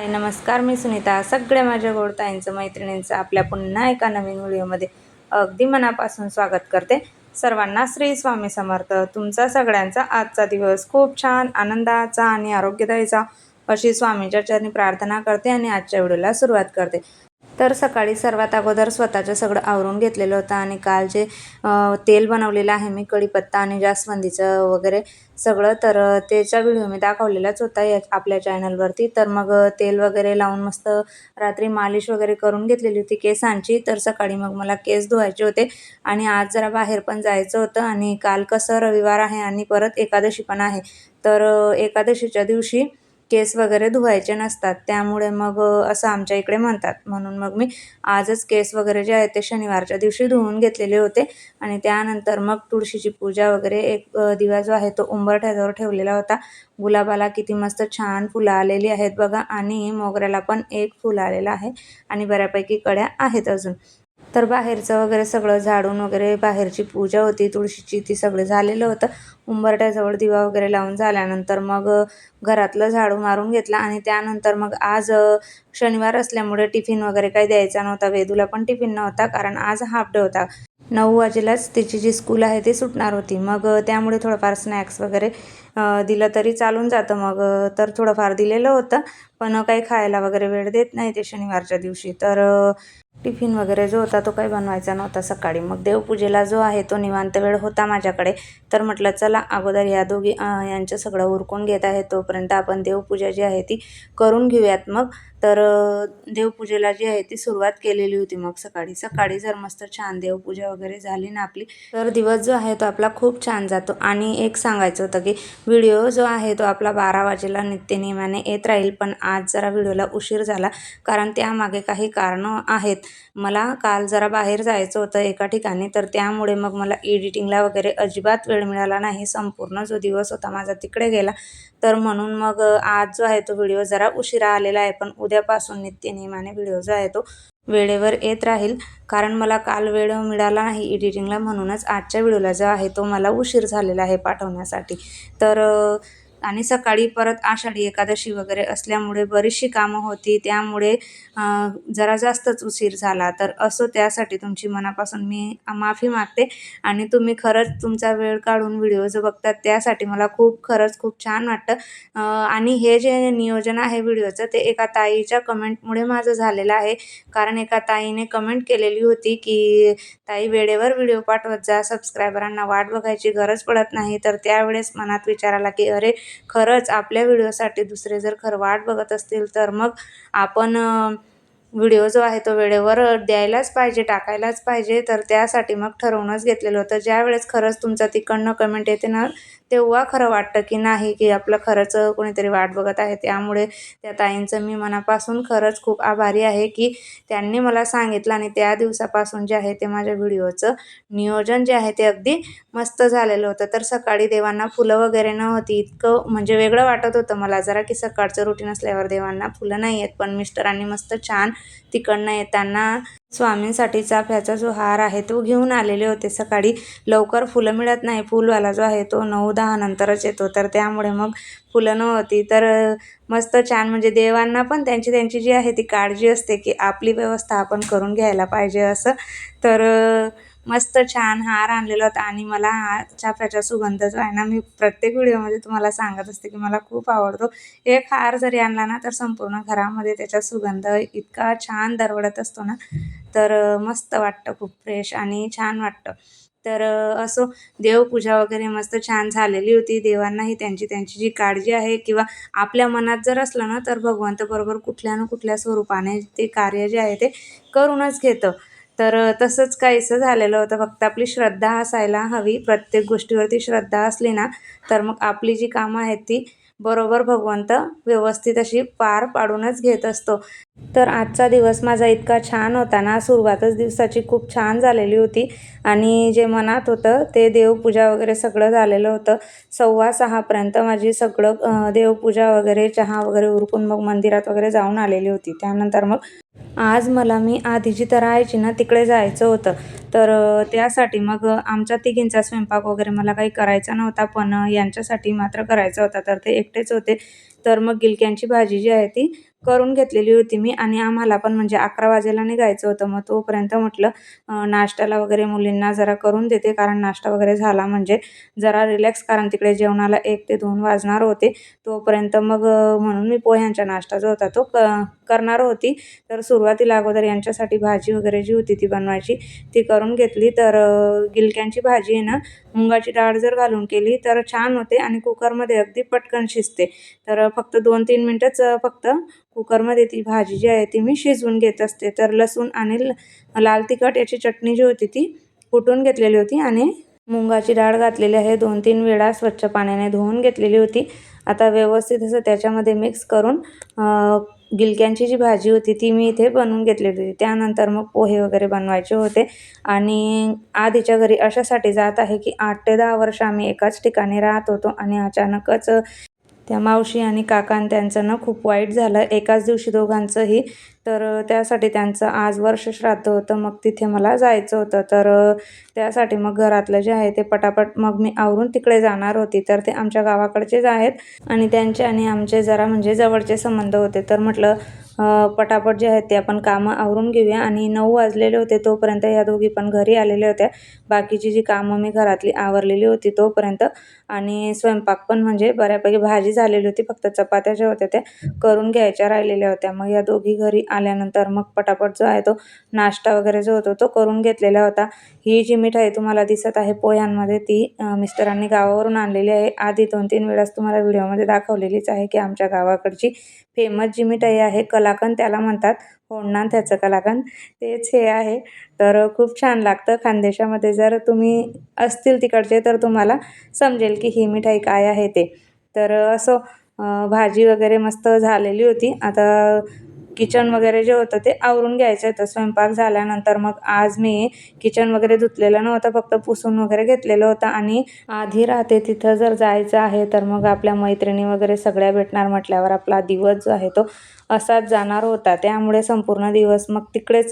हाय नमस्कार मी सुनीता. सगळ्या माझ्या गोडताईंचं मैत्रिणींचं आपल्या पुन्हा एका नवीन व्हिडिओमध्ये अगदी मनापासून स्वागत करते. सर्वांना श्री स्वामी समर्थ. तुमचा सगळ्यांचा आजचा दिवस खूप छान आनंदाचा आणि आरोग्यदायीचा अशी स्वामीच्या चरणी प्रार्थना करते आणि आजच्या व्हिडिओला सुरुवात करते. तर सकाळी सर्वात अगोदर स्वतःचं सगळं आवरून घेतलेलं होतं आणि काल जे तेल बनवलेलं आहे मी कढीपत्ता आणि जास्वंदीचं वगैरे सगळं तर त्याचा व्हिडिओ मी दाखवलेलाच होता या आपल्या चॅनलवरती. तर मग तेल वगैरे लावून मस्त रात्री मालिश वगैरे करून घेतलेली होती केसांची. तर सकाळी मग मला केस धुवायचे होते आणि आज जरा बाहेर पण जायचं होतं आणि काल कसं रविवार आहे आणि परत एकादशी पण आहे. तर एकादशीच्या दिवशी केस वगैरे धुवायचे नसतात. त्यामुळे मग असं आमच्या इकडे म्हणतात. म्हणून मग मी आजच केस वगैरे जे आहेत ते शनिवारच्या दिवशी धुवून घेतलेले होते. आणि त्यानंतर मग तुळशीची पूजा वगैरे एक दिवा जो आहे तो उंबरठ्याजवळ ठेवलेला होता. गुलाबाला किती मस्त छान फुलं आलेली आहेत बघा. आणि मोगऱ्याला पण एक फुल आलेलं आहे. आणि बऱ्यापैकी कड्या आहेत अजून. तर बाहेरचं वगैरे सगळं झाडून वगैरे बाहेरची पूजा होती तुळशीची ती सगळं झालेलं होतं. उंबरट्याजवळ दिवा वगैरे लावून झाल्यानंतर मग घरातलं झाडू मारून घेतला आणि त्यानंतर मग आज शनिवार असल्यामुळे टिफिन वगैरे काही द्यायचा नव्हता वेदूला पण टिफिन नव्हता कारण आज हाफ डे होता. नऊ वाजेलाच तिची जी स्कूल आहे ती सुटणार होती. मग त्यामुळे थोडंफार स्नॅक्स वगैरे दिलं तरी चालून जातं. मग तर थोडंफार दिलेलं होतं पण काही खायला वगैरे वेळ देत नाही ते शनिवारच्या दिवशी. तर टिफिन वगैरे जो होता तो काही बनवायचा नव्हता सकाळी. मग देवपूजेला जो आहे तो निवांत वेळ होता माझ्याकडे. तर म्हटलं चला अगोदर या दोघी यांचं सगळं उरकून घेत आहे. तोपर्यंत आपण देवपूजा जी आहे ती करून घेऊयात. मग तर देवपूजेला जी आहे ती सुरुवात केलेली होती मग सकाळी. सकाळी जर मस्त छान देवपूजा वगैरे झाली ना आपली तर दिवस जो आहे तो आपला खूप छान जातो. आणि एक सांगायचं होतं की व्हिडिओ जो आहे तो आपला बारा वाजेला नित्यनियमाने येत राहील पण आज जरा व्हिडिओला उशीर झाला कारण त्यामागे काही कारणं आहेत. मला काल जरा बाहेर जायचं होतं एका ठिकाणी तर त्यामुळे मग मला एडिटिंगला वगैरे अजिबात वेळ मिळाला नाही. संपूर्ण जो दिवस होता माझा तिकडे गेला. तर म्हणून मग आज जो आहे तो व्हिडिओ जरा उशिरा आलेला आहे पण उद्यापासून नित्यनियमाने व्हिडिओ जो आहे तो वेळेवर येत राहील. कारण मला काल वेळ मिळाला नाही एडिटिंगला म्हणूनच आजच्या व्हिडिओला जो आहे तो मला उशीर झालेला आहे पाठवण्यासाठी. तर आणि सकाळी परत आषाढी एकादशी वगैरे असल्यामुळे बरीचशी कामं होती. त्यामुळे जरा जास्तच उशीर झाला. तर असो त्यासाठी तुमची मनापासून मी माफी मागते. आणि तुम्ही खरंच तुमचा वेळ काढून व्हिडिओ जो बघतात त्यासाठी मला खूप खरंच खूप छान वाटतं. आणि हे जे नियोजन आहे व्हिडिओचं ते एका ताईच्या कमेंटमुळे माझं झालेलं आहे. कारण एका ताईने कमेंट केलेली होती की ताई वेळेवर व्हिडिओ पाठवत जा. सबस्क्रायबरांना वाट बघायची गरज पडत नाही. तर त्यावेळेस मनात विचार आला की अरे खरंच आपल्या व्हिडिओसाठी दुसरे जर खरं वाट बघत असतील तर मग आपण व्हिडिओ जो आहे तो वेळेवर द्यायलाच पाहिजे टाकायलाच पाहिजे. तर त्यासाठी मग ठरवूनच घेतलेलं होतं. ज्यावेळेस खरंच तुमचा तिकडनं कमेंट येते ना तेव्हा खरं वाटतं की नाही की आपलं खरंच कोणीतरी वाट बघत आहे. त्यामुळे त्या ताईंचं मी मनापासून खरंच खूप आभारी आहे की त्यांनी मला सांगितलं आणि त्या दिवसापासून जे आहे ते माझ्या व्हिडिओचं नियोजन जे आहे ते अगदी मस्त झालेलं होतं. तर सकाळी देवांना फुलं वगैरे नव्हती इतकं म्हणजे वेगळं वाटत होतं मला. जरा की सकाळचं रुटीन असल्यावर देवांना फुलं नाही आहेत पण मिस्टरांनी मस्त छान तिकडनं येताना स्वामींसाठी चाफ्याचा जो हार आहे तो घेऊन आलेले होते. सकाळी लवकर फुलं मिळत नाही. फुलवाला जो आहे तो नऊ दहा नंतरच येतो. तर त्यामुळे मग फुलं नव्हती तर मस्त छान म्हणजे देवांना पण त्यांची त्यांची जी आहे ती काळजी असते की आपली व्यवस्था आपण करून घ्यायला पाहिजे असं. तर मस्त छान हार आणलेला होता आणि मला हा चाफ्याचा सुगंध जो आहे ना मी प्रत्येक व्हिडिओमध्ये तुम्हाला सांगत असते की मला खूप आवडतो. एक हार जरी आणला ना तर संपूर्ण घरामध्ये त्याचा सुगंध इतका छान दरवडत असतो ना तर मस्त वाटतं खूप फ्रेश आणि छान वाटतं. तर असो देवपूजा वगैरे मस्त छान झालेली होती. देवांनाही त्यांची त्यांची जी काळजी आहे किंवा आपल्या मनात जर असलं ना तर भगवंत बरोबर कुठल्या ना कुठल्या स्वरूपाने ते कार्य जे आहे ते करूनच घेतं. तर तसंच काहीसं झालेलं होतं. फक्त आपली श्रद्धा असायला हवी. प्रत्येक गोष्टीवरती श्रद्धा असली ना तर मग आपली जी कामं आहेत ती बरोबर भगवंत व्यवस्थित अशी पार पाडूनच घेत असतो. तर आजचा दिवस माझा इतका छान होता ना. सुरुवातच दिवसाची खूप छान झालेली होती. आणि जे मनात होतं ते देवपूजा वगैरे सगळं झालेलं होतं. सव्वा सहापर्यंत माझी सगळं देवपूजा वगैरे चहा वगैरे उरकून मग मंदिरात वगैरे जाऊन आलेली होती. त्यानंतर मग आज मला मी आधी जिथं राहायची ना तिकडे जायचं होतं. तर त्यासाठी मग आमच्या तिघींचा स्वयंपाक वगैरे मला काही करायचा नव्हता पण यांच्यासाठी मात्र करायचा होता. तर ते एकटेच होते. तर मग गिलक्यांची भाजी जी आहे ती करून घेतलेली होती मी आणि आम्हाला पण म्हणजे अकरा वाजेला निघायचं होतं. मग तोपर्यंत म्हटलं नाश्त्याला वगैरे मुलींना जरा करून देते कारण नाश्ता वगैरे झाला म्हणजे जरा रिलॅक्स कारण तिकडे जेवणाला एक ते दोन वाजणार होते. तोपर्यंत मग म्हणून मी पोह्यांचा नाश्ता जो होता तो क करणार होती. तर सुरुवातीला अगोदर यांच्यासाठी भाजी वगैरे जी होती ती बनवायची ती करून घेतली. तर गिलक्यांची भाजी आहे ना मुगाची डाळ जर घालून केली तर छान होते आणि कुकरमध्ये अगदी पटकन शिजते. तर फक्त दोन तीन मिनटंच फक्त कुकरमध्ये ती भाजी जी आहे ती मी शिजवून घेत असते. तर लसूण आणि ल- लाल तिखट याची चटणी जी होती ती कुटून घेतलेली होती आणि मुंगाची डाळ घातलेली आहे. दोन तीन वेळा स्वच्छ पाण्याने धुवून घेतलेली होती. आता व्यवस्थित असं त्याच्यामध्ये मिक्स करून गिलक्यांची जी भाजी होती ती मी इथे बनवून घेतलेली होती. त्यानंतर मग पोहे वगैरे बनवायचे होते. आणि आधीच्या घरी अशासाठी जात आहे की आठ ते दहा वर्ष आम्ही एकाच ठिकाणी राहत होतो आणि अचानकच त्या मावशी आणि काकान त्यांचं ना खूप वाईट झालं. एकाच दिवशी दोघांचंही तर त्यासाठी त्यांचं आज वर्ष श्राद्ध होतं. मग तिथे मला जायचं होतं. तर त्यासाठी मग घरातलं जे आहे ते पटापट मग मी आवरून तिकडे जाणार होती. तर ते आमच्या गावाकडचेच आहेत आणि त्यांचे आणि आमचे जरा म्हणजे जवळचे संबंध होते. तर म्हटलं पटापट जे आहेत ते आपण कामं आवरून घेऊया. आणि नऊ वाजलेले होते तोपर्यंत ह्या दोघी पण घरी आलेल्या होत्या. बाकीची जी कामं मी घरातली आवरलेली होती तोपर्यंत. आणि स्वयंपाक पण म्हणजे बऱ्यापैकी भाजी झालेली होती. फक्त चपात्या ज्या होत्या त्या करून घ्यायच्या राहिलेल्या होत्या. मग या दोघी घरी आल्यानंतर मग पटापट जो आहे तो नाश्ता वगैरे जो होतो तो करून घेतलेला होता. ही जी मिठाई तुम्हाला दिसत आहे पोह्यांमध्ये ती मिस्टरांनी गावावरून आणलेली आहे. आधी दोन तीन वेळास तुम्हाला व्हिडिओमध्ये दाखवलेलीच आहे की आमच्या गावाकडची फेमस जी मिठाई आहे कलाकंद त्याला म्हणतात होणार त्याचं कलाकंद. तेच हे आहे. तर खूप छान लागतं खानदेशामध्ये. जर तुम्ही असतील तिकडचे तर तुम्हाला समजेल की ही मिठाई काय आहे ते. तर असं भाजी वगैरे मस्त झालेली होती. आता किचन वगैरे जे होतं ते आवरून घ्यायचं होतं. स्वयंपाक झाल्यानंतर मग आज मी किचन वगैरे धुतलेलं नव्हतं फक्त पुसून वगैरे घेतलेलं होतं आणि आधी राहते तिथं जर जायचं आहे तर मग आपल्या मैत्रिणी वगैरे सगळ्या भेटणार म्हटल्यावर आपला दिवस जो आहे तो असाच जाणार होता. त्यामुळे संपूर्ण दिवस मग तिकडेच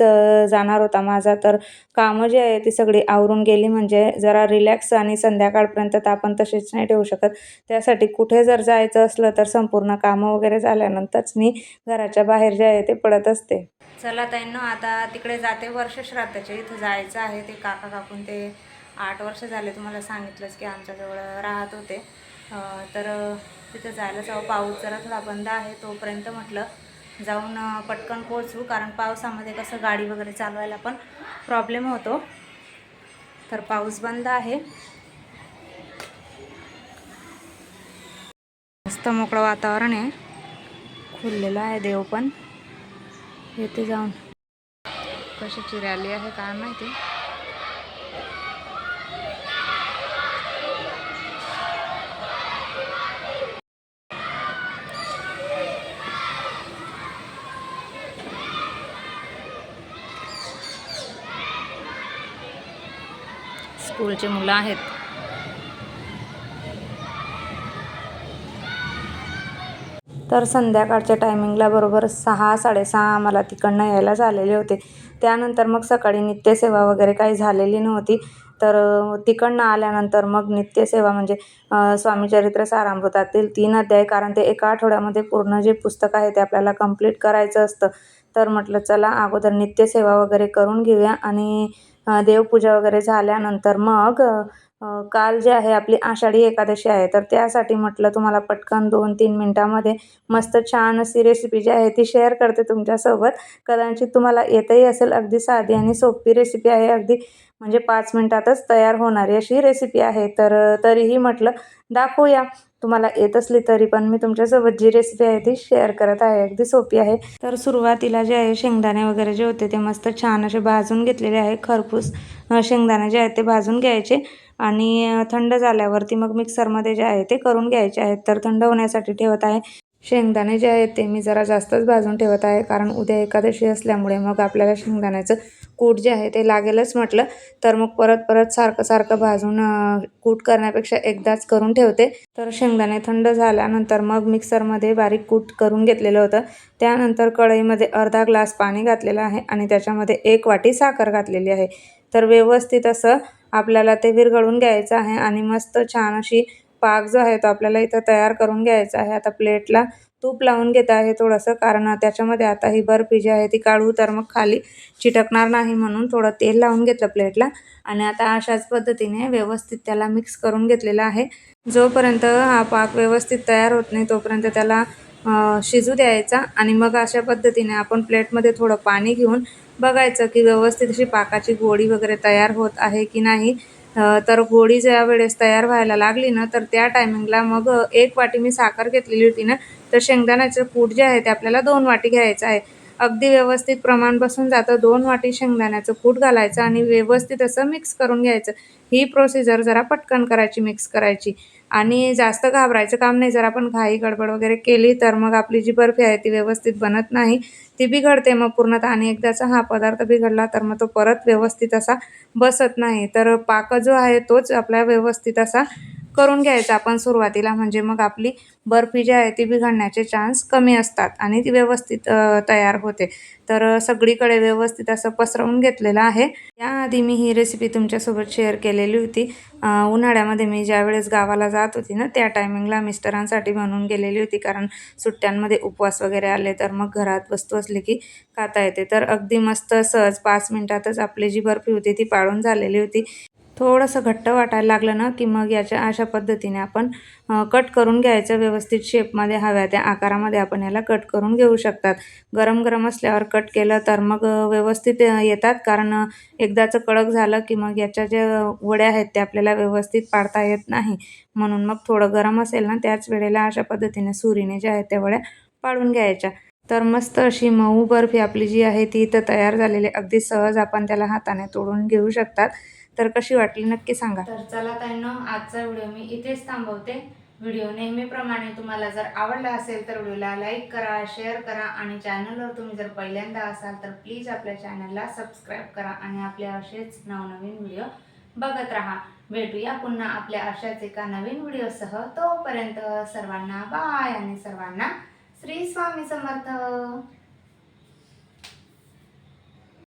जाणार होता. माझा तर कामं जी आहे ती सगळी आवरून गेली. म्हणजे जरा रिलॅक्स आणि संध्याकाळपर्यंत तर आपण तसेच नाही ठेवू शकत. त्यासाठी कुठे जर जायचं असलं तर संपूर्ण कामं वगैरे झाल्यानंतरच मी घराच्या बाहेर जे आहे ते पडत असते. चला ताईंनो आता तिकडे जाते वर्ष श्राद्धाच्या इथं जायचं आहे ते काका काकून. ते आठ वर्ष झाले तुम्हाला सांगितलंच की आमच्याजवळ राहत होते. तर तिथं जायला जाऊ. पाऊस जरा थोडा बंद आहे तोपर्यंत म्हटलं. जाऊन पटकन पोहोचू. कारण पावसामध्ये कसं गाडी वगैरे चालवायला पण प्रॉब्लेम होतो. तर पाऊस बंद आहे. मस्त मोकळं वातावरण आहे. खुललेलं आहे देव पण. येते जाऊन. कशाची रॅली आहे काय माहिती? स्कूलचे मुलं आहेत. तर संध्याकाळच्या टायमिंगला बरोबर सहा साडेसहा आम्हाला तिकडनं यायला झालेले होते. त्यानंतर मग सकाळी नित्यसेवा वगैरे काही झालेली नव्हती. तर तिकडनं आल्यानंतर मग नित्यसेवा म्हणजे स्वामीचरित्र सारामृतातील तीन अध्याय कारण ते एका आठवड्यामध्ये पूर्ण जे पुस्तक आहे ते आपल्याला कंप्लीट करायचं असतं. तर म्हटलं चला अगोदर नित्यसेवा वगैरे करून घेऊया आणि देवपूजा वगैरे झाल्यानंतर मग काल जे आहे आपली आषाढी एकादशी आहे तर त्यासाठी म्हटलं तुम्हाला पटकन दोन तीन मिनटामध्ये मस्त छान अशी रेसिपी जी आहे ती शेअर करते तुमच्यासोबत. कदाचित तुम्हाला येतही असेल अगदी साधी आणि सोपी रेसिपी आहे अगदी म्हणजे पाच मिनटातच तयार होणारी अशी रेसिपी आहे. तर तरीही म्हटलं दाखवूया. तुम्हाला येत असली तरी पण मी तुमच्यासोबत जी रेसिपी आहे ती शेअर करत आहे. अगदी सोपी आहे. तर सुरुवातीला जे आहे शेंगदाणे वगैरे जे होते ते मस्त छान असे भाजून घेतलेले आहे. खरपूस शेंगदाणे जे आहेत ते भाजून घ्यायचे आणि थंड झाल्यावरती मग मिक्सरमध्ये जे आहे ते करून घ्यायचे आहेत. तर थंड होण्यासाठी ठेवत आहे. शेंगदाणे जे आहेत ते मी जरा जास्तच भाजून ठेवत आहे. कारण उद्या एकादशी असल्यामुळे मग आपल्याला शेंगदाण्याचं कूट जे आहे ते लागेलच म्हटलं. तर मग परत परत सारखं सारखं भाजून कूट करण्यापेक्षा एकदाच करून ठेवते. तर शेंगदाणे थंड झाल्यानंतर मग मिक्सरमध्ये बारीक कूट करून घेतलेलं होतं. त्यानंतर कढईमध्ये अर्धा ग्लास पाणी घातलेलं आहे आणि त्याच्यामध्ये एक वाटी साखर घातलेली आहे. तर व्यवस्थित असं आपल्याला ते विरघळून घ्यायचं आहे आणि मस्त छान अशी पाक जो आहे तो आपल्याला इथं तयार करून घ्यायचा आहे. आता प्लेटला तूप लावून घेत आहे थोडंसं कारण त्याच्यामध्ये आता ही बर्फी जी आहे ती काढू तर मग खाली चिटकणार नाही म्हणून थोडं तेल लावून घेतलं प्लेटला. आणि आता अशाच पद्धतीने व्यवस्थित त्याला मिक्स करून घेतलेला आहे. जोपर्यंत हा पाक व्यवस्थित तयार होत नाही तोपर्यंत त्याला शिजू द्यायचा. आणि मग अशा पद्धतीने आपण प्लेटमध्ये थोडं पाणी घेऊन बघायचं की व्यवस्थित अशी पाकाची गोडी वगैरे तयार होत आहे की नाही. तर गोळी ज्या वेळेस तयार व्हायला लागली ना तर त्या टायमिंगला मग एक वाटी मी साखर घेतलेली होती ना तर शेंगदाण्याचं कूट जे आहे ते आपल्याला दोन वाटी घ्यायचं आहे. अगदी व्यवस्थित प्रमाण बसून जातं. दोन वाटी शेंगदाण्याचं कूट घालायचं आणि व्यवस्थित असं मिक्स करून घ्यायचं. ही प्रोसिजर जरा पटकन करायची मिक्स करायची. आणि जास्त घाबरायचं काम नाही. जर आपण घाई गडबड वगैरे केली तर मग आपली जी बर्फी आहे ती व्यवस्थित बनत नाही. ती बिघडते मग पूर्णतः आणि एकदाचा हा पदार्थ बिघडला तर मग तो परत व्यवस्थित असा बसत नाही. तर पाक जो आहे तोच आपला व्यवस्थित असा करून घ्यायचा आपण सुरुवातीला. म्हणजे मग आपली बर्फी जी आहे ती बिघडण्याचे चान्स कमी असतात आणि ती व्यवस्थित तयार होते. तर सगळीकडे व्यवस्थित असं पसरवून घेतलेलं आहे. याआधी मी ही रेसिपी तुमच्यासोबत शेअर केलेली होती. उन्हाळ्यामध्ये मी ज्यावेळेस गावाला जात होती ना त्या टायमिंगला मिस्टरांसाठी बनवून गेलेली होती. कारण सुट्ट्यांमध्ये उपवास वगैरे आले तर मग घरात वस्तू असली की खाता येते. तर अगदी मस्त सहज पाच मिनटातच आपली जी बर्फी होती ती पाळून झालेली होती. थोडंसं घट्ट वाटायला लागलं ना की मग याच्या अशा पद्धतीने आपण कट करून घ्यायचं. व्यवस्थित शेपमध्ये हव्या त्या आकारामध्ये आपण याला कट करून घेऊ शकतात. गरम गरम असल्यावर कट केलं तर मग व्यवस्थित येतात. कारण एकदाचं कडक झालं की मग याच्या ज्या वड्या आहेत त्या आपल्याला व्यवस्थित पाडता येत नाही. म्हणून मग थोडं गरम असेल ना त्याच वेळेला अशा पद्धतीने सुरीने ज्या आहेत त्या वड्या पाडून घ्यायच्या. तर मस्त अशी मऊ बर्फी आपली जी आहे ती इथं तयार झालेली. अगदी सहज आपण त्याला हाताने तोडून घेऊ शकतात. तर कशी वाटली नक्की सांगा. तर चला ताईंनो आजचा व्हिडिओ मी इथेच थांबवते. व्हिडिओ नेहमीप्रमाणे तुम्हाला जर आवडला असेल तर व्हिडिओला लाईक करा शेअर करा आणि चॅनलवर तुम्ही जर पहिल्यांदा असाल तर प्लीज आपल्या चॅनलला सबस्क्राईब करा आणि आपले असेच नवनवीन व्हिडिओ बघत राहा. भेटूया पुन्हा आपल्या अशाच एका नवीन व्हिडिओसह. तोपर्यंत सर्वांना बाय आणि सर्वांना श्री स्वामी समर्थ.